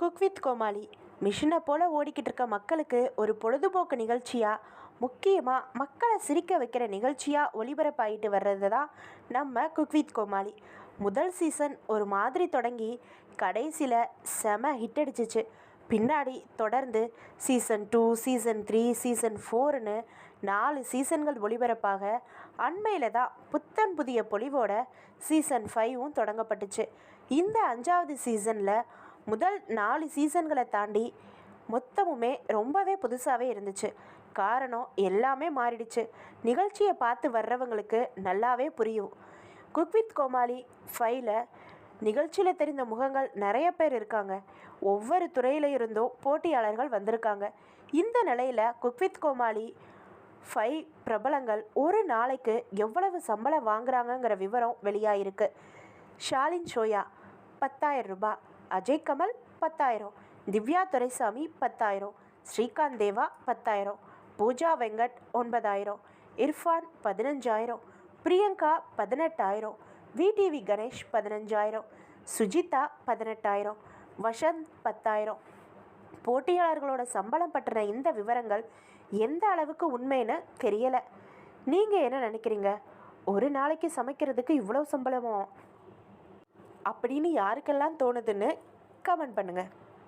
Cook with கோமாளி. மிஷினை போல் ஓடிக்கிட்டு இருக்க மக்களுக்கு ஒரு பொழுதுபோக்கு நிகழ்ச்சியாக முக்கியமாக மக்களை சிரிக்க வைக்கிற நிகழ்ச்சியாக ஒளிபரப்பாயிட்டு வர்றது தான் நம்ம குக் வித் கோமாளி. முதல் சீசன் ஒரு மாதிரி தொடங்கி கடைசியில் செம ஹிட் அடிச்சிச்சு. பின்னாடி தொடர்ந்து season two season three season ஃபோர்னு நாலு சீசன்கள் ஒளிபரப்பாக அண்மையில் தான் புத்தன் புதிய பொலிவோட சீசன் ஃபைவும் தொடங்கப்பட்டுச்சு. இந்த அஞ்சாவது சீசனில் முதல் நாலு சீசன்களை தாண்டி மொத்தமுமே ரொம்பவே புதுசாகவே இருந்துச்சு. காரணம் எல்லாமே மாறிடுச்சு. நிகழ்ச்சியை பார்த்து வர்றவங்களுக்கு நல்லாவே புரியும். குக் வித் கோமாளி ஃபைல நிகழ்ச்சியில் தெரிந்த முகங்கள் நிறைய பேர் இருக்காங்க. ஒவ்வொரு துறையில இருந்தும் போட்டியாளர்கள் வந்திருக்காங்க. இந்த நிலையில் குக் வித் கோமாளி ஃபைவ் பிரபலங்கள் ஒரு நாளைக்கு எவ்வளவு சம்பளம் வாங்குறாங்கங்கிற விவரம் வெளியாயிருக்கு. ஷாலின் ஷோயா பத்தாயிரம் ரூபாய். அஜய் கமல் பத்தாயிரம் திவ்யா துரைசாமி பத்தாயிரம் ஸ்ரீகாந்த் தேவா பத்தாயிரம் பூஜா வெங்கட் ஒன்பதாயிரம் இர்ஃபான் பதினஞ்சாயிரம் பிரியங்கா பதினெட்டாயிரம் விடிவி கணேஷ் பதினஞ்சாயிரம் சுஜிதா பதினெட்டாயிரம் வசந்த் பத்தாயிரம். போட்டியாளர்களோட சம்பளம் பற்றின இந்த விவரங்கள் எந்த அளவுக்கு உண்மைன்னு தெரியலை. நீங்கள் என்ன நினைக்கிறீங்க? ஒரு நாளைக்கு சமைக்கிறதுக்கு இவ்வளோ சம்பளமோ? அப்படின்னு யாருக்கெல்லாம் தோணுதுன்னு கமெண்ட் பண்ணுங்கள்